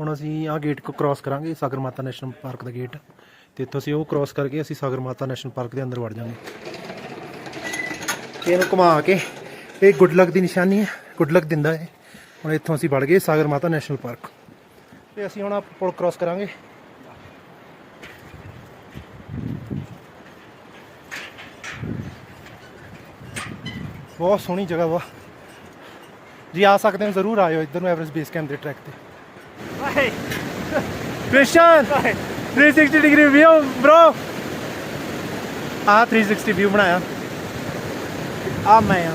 ਹੁਣ ਅਸੀਂ ਆਹ ਗੇਟ ਕੋ ਕ੍ਰਾਸ ਕਰਾਂਗੇ, ਸਾਗਰ ਮਾਤਾ ਨੈਸ਼ਨਲ ਪਾਰਕ ਦਾ ਗੇਟ ਤੇ ਇੱਥੋਂ ਅਸੀਂ ਉਹ ਕ੍ਰਾਸ ਕਰਕੇ ਅਸੀਂ ਸਾਗਰ ਮਾਤਾ ਨੈਸ਼ਨਲ ਪਾਰਕ ਦੇ ਅੰਦਰ ਵੜ ਜਾਵਾਂਗੇ ਤੇ ਇਹਨੂੰ ਘੁਮਾ ਕੇ, ਇਹ ਗੁੱਡ ਲੱਕ ਦੀ ਨਿਸ਼ਾਨੀ ਹੈ ਗੁੱਡ ਲੱਕ ਦਿੰਦਾ ਹੈ ਹੁਣ ਇੱਥੋਂ ਅਸੀਂ ਵੜ ਗਏ ਸਾਗਰ ਮਾਤਾ ਨੈਸ਼ਨਲ ਪਾਰਕ ਤੇ ਅਸੀਂ ਹੁਣ ਆਹ ਪੁਲ ਕ੍ਰਾਸ ਕਰਾਂਗੇ। ਬਹੁਤ ਸੋਹਣੀ ਜਗ੍ਹਾ ਵਾ। ਜੀ ਆ ਸਕਦੇ ਹੋ, ਜ਼ਰੂਰ ਆਇਓ ਇੱਧਰ ਨੂੰ ਐਵਰੇਜ ਬੇਸ ਕੈਂਪ ਦੇ ਟਰੈਕ ਤੇ। ਕ੍ਰਿਸ਼ਨ 360 ਡਿਗਰੀ ਵਿਊ ਬ్రో ਆ 360 ਵਿਊ ਬਣਾਇਆ। ਆ ਮੈਂ ਆ।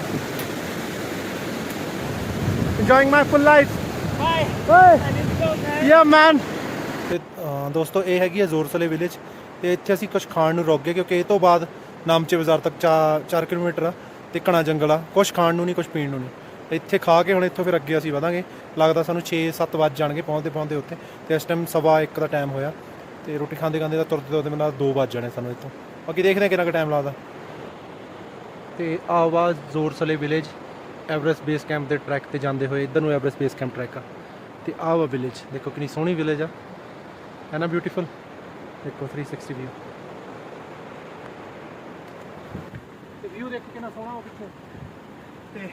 Enjoying my full life man. ਤੇ ਅਹ, ਦੋਸਤੋ ਇਹ ਹੈਗੀ ਹੈ ਜ਼ੋਰਸਲੇ ਵਿਲੇਜ ਤੇ ਇੱਥੇ ਅਸੀਂ ਕੁਝ ਖਾਣ ਨੂੰ ਰੁਕ ਗਏ ਕਿਉਂਕਿ ਇਹ ਤੋਂ ਬਾਅਦ ਨਾਮਚੇ ਬਾਜ਼ਾਰ ਤੱਕ 4 ਕਿਲੋਮੀਟਰ ਆ ਤੇ ਘਣਾ ਜੰਗਲ ਆ। ਕੁਝ ਖਾਣ ਨੂੰ ਨਹੀਂ ਕੁਝ ਪੀਣ ਨੂੰ ਨਹੀਂ। ਇੱਥੇ ਖਾ ਕੇ ਹੁਣ ਇੱਥੋਂ ਫਿਰ ਅੱਗੇ ਅਸੀਂ ਵਧਾਂਗੇ। ਲੱਗਦਾ ਸਾਨੂੰ 6-7 ਵੱਜ ਜਾਣਗੇ ਪਹੁੰਚਦੇ ਪਹੁੰਚਦੇ ਉੱਥੇ। ਤੇ ਇਸ ਟਾਈਮ ਸਵਾ 1 ਦਾ ਟਾਈਮ ਹੋਇਆ। ਤੇ ਰੋਟੀ ਖਾਂਦੇ ਖਾਂਦੇ ਤਾਂ ਤੁਰਦੇ ਤੁਰਦੇ ਮੈਨੂੰ 2 ਵੱਜ ਜਾਣੇ ਸਾਨੂੰ ਇੱਥੋਂ। ਬਾਕੀ ਦੇਖਦੇ ਹਾਂ ਕਿੰਨਾ ਕੁ ਟਾਈਮ ਲੱਗਦਾ। ਤੇ ਆਵਾਜ਼ Jorsale village Everest base camp ਦੇ ਟਰੈਕ ਤੇ ਜਾਂਦੇ ਹੋਏ ਇਧਰ ਨੂੰ ਐਵਰੈਸਟ ਬੇਸ ਕੈਂਪ ਟਰੈਕ ਆ। ਤੇ ਆਹ ਵਾ ਵਿਲੇਜ ਦੇਖੋ ਕਿੰਨੀ ਸੋਹਣੀ ਵਿਲੇਜ ਆ। ਹੈ ਨਾ ਬਿਊਟੀਫੁਲ ਦੇਖੋ 360 ਵਿਊ ਤੇ ਵਿਊ ਦੇਖੋ ਕਿੰਨਾ ਸੋਹਣਾ ਉਹ ਪਿੱਛੇ। ਤੇ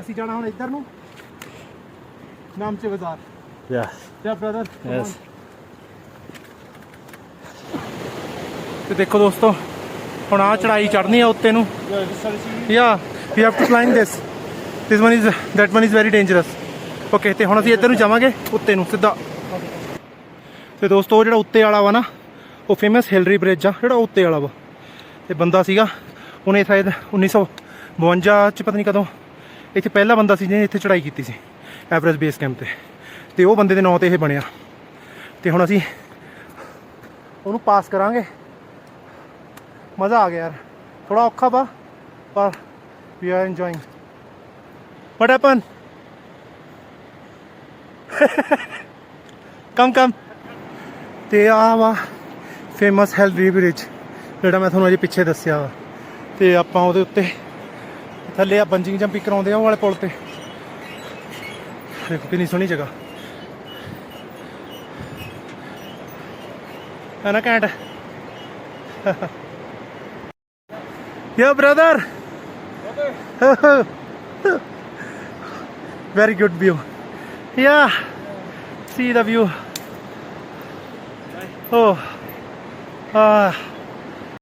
ਅਸੀਂ ਜਾਣਾ ਹੁਣ ਇੱਧਰ ਨੂੰ। ਨਾਮਚੇ ਬਾਜ਼ਾਰ। Yes. ਯਾ ਬ੍ਰਦਰ Yes. ਤੇ ਦੇਖੋ ਦੋਸਤੋ ਹੁਣ ਆ ਚੜਾਈ ਚੜਨੀ ਆ ਉੱਤੇ ਨੂੰ। Yeah we have to climb this this one is that one is very dangerous okay ਤੇ ਹੁਣ ਅਸੀਂ ਇੱਧਰ ਨੂੰ ਜਾਵਾਂਗੇ ਉੱਤੇ ਨੂੰ ਸਿੱਧਾ। ਤੇ ਦੋਸਤੋ ਉਹ ਜਿਹੜਾ ਉੱਤੇ ਵਾਲਾ ਵਾ ਨਾ ਉਹ ਫੇਮਸ ਹਿਲਰੀ ਬ੍ਰਿਜ ਆ ਜਿਹੜਾ ਉੱਤੇ ਵਾਲਾ ਵਾ। ਤੇ ਬੰਦਾ ਸੀਗਾ ਉਹਨੇ ਸ਼ਾਇਦ 1952 ਚ ਪਤਾ ਨਹੀਂ ਕਦੋਂ ਇੱਥੇ ਪਹਿਲਾ ਬੰਦਾ ਸੀ ਜਿਹਨੇ ਇੱਥੇ ਚੜਾਈ ਕੀਤੀ ਸੀ ਐਵਰੇਜ ਬੇਸ ਕੈਂਪ ਤੇ। ਤੇ ਉਹ ਬੰਦੇ ਦੇ ਨਾਂ ਤੇ ਇਹ ਬਣਿਆ। ਤੇ ਹੁਣ ਅਸੀਂ ਉਹਨੂੰ ਪਾਸ ਕਰਾਂਗੇ। ਮਜ਼ਾ ਆ ਗਿਆ ਯਾਰ। ਥੋੜਾ ਔਖਾ ਵਾ, ਪਰ we are enjoying what happen come come ਤੇ ਆ ਵਾ ਫੇਮਸ ਹੈਲਰੀ ਬ੍ਰਿਜ ਜਿਹੜਾ ਮੈਂ ਤੁਹਾਨੂੰ ਅਜੇ ਪਿੱਛੇ ਦੱਸਿਆ ਵਾ। ਤੇ ਆਪਾਂ ਉਹਦੇ ਉੱਤੇ ਥੱਲੇ ਆ ਬੰਜਿੰਗ ਜੰਪਿੰਗ ਕਰਾਉਂਦੇ ਆ ਉਹ ਵਾਲੇ ਪੁਲ ਤੇ। ਦੇਖੋ ਕਿੰਨੀ ਸੋਹਣੀ ਜਗ੍ਹਾ। ਹੈ ਨਾ ਘੈਂਟ? Yeah brother! Very good view yeah see the view oh ah